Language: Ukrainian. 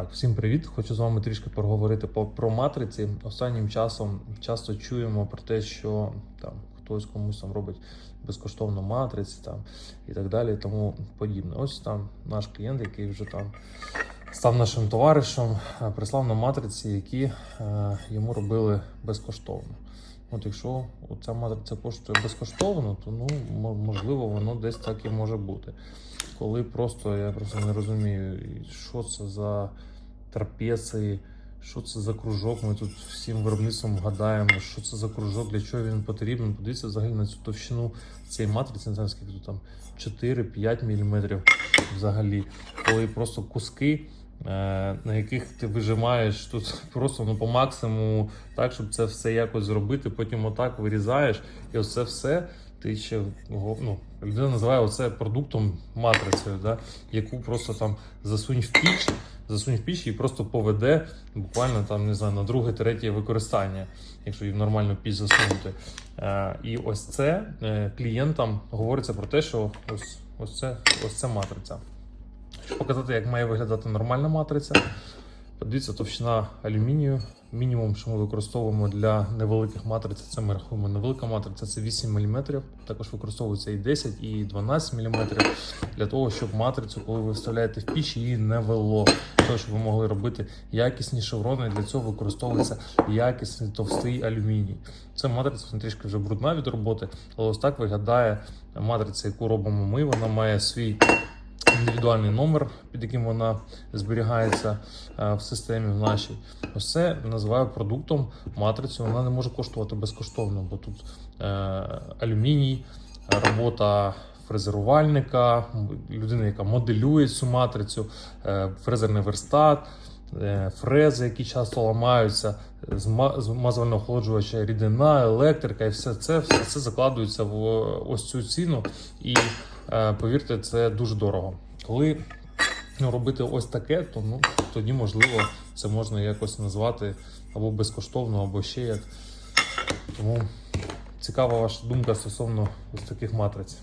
Так, всім привіт! Хочу з вами трішки поговорити по- про матриці. Останнім часом часто чуємо про те, що там хтось комусь там робить безкоштовну матриці там і так далі, тому подібне. Ось там наш клієнт, який вже там став нашим товаришем, е, прислав нам матриці, які е, йому робили безкоштовно. От якщо ця матриця коштує безкоштовно, то ну можливо воно десь так і може бути. Коли просто я просто не розумію, що це за трапеції, що це за кружок. Ми тут всім виробництвом гадаємо, що це за кружок, для чого він потрібен. Подивіться взагалі на цю товщину цієї матриці, не знаю, скільки тут там 4-5 мм взагалі, коли просто куски. Е, На яких ти вижимаєш тут просто ну, по максимуму, так, щоб це все якось зробити, потім отак вирізаєш, і оце все ти ще ну, людина називає оце продуктом матрицею, да, яку просто там засунь в піч, засунь в піч і просто поведе буквально там не знаю на друге, третє використання, якщо її в нормальну піч засунути. Е, і ось це е, клієнтам говориться про те, що ось, ось це ось це матриця. Показати, як має виглядати нормальна матриця. Подивіться, товщина алюмінію. Мінімум, що ми використовуємо для невеликих матриць, це ми рахуємо невелика матриця, це 8 мм. Також використовується і 10, і 12 мм для того, щоб матрицю, коли ви вставляєте в піч, її не вело. Того, щоб ви могли робити якісні шеврони. Для цього використовується якісний товстий алюміній. Це матриця трішки вже брудна від роботи, але ось так виглядає матриця, яку робимо ми. Вона має свій індивідуальний номер, під яким вона зберігається е, в системі в нашій. Ось це називаю продуктом матрицю. Вона не може коштувати безкоштовно, бо тут е, алюміній, робота фрезерувальника, людина, яка моделює цю матрицю, е, фрезерний верстат. Фрези, які часто ламаються, зма- змазувально охолоджувача рідина, електрика, і все це, все це закладується в ось цю ціну. І повірте, це дуже дорого. Коли ну, робити ось таке, то ну, тоді, можливо, це можна якось назвати або безкоштовно, або ще як. Тому цікава ваша думка стосовно ось таких матриць.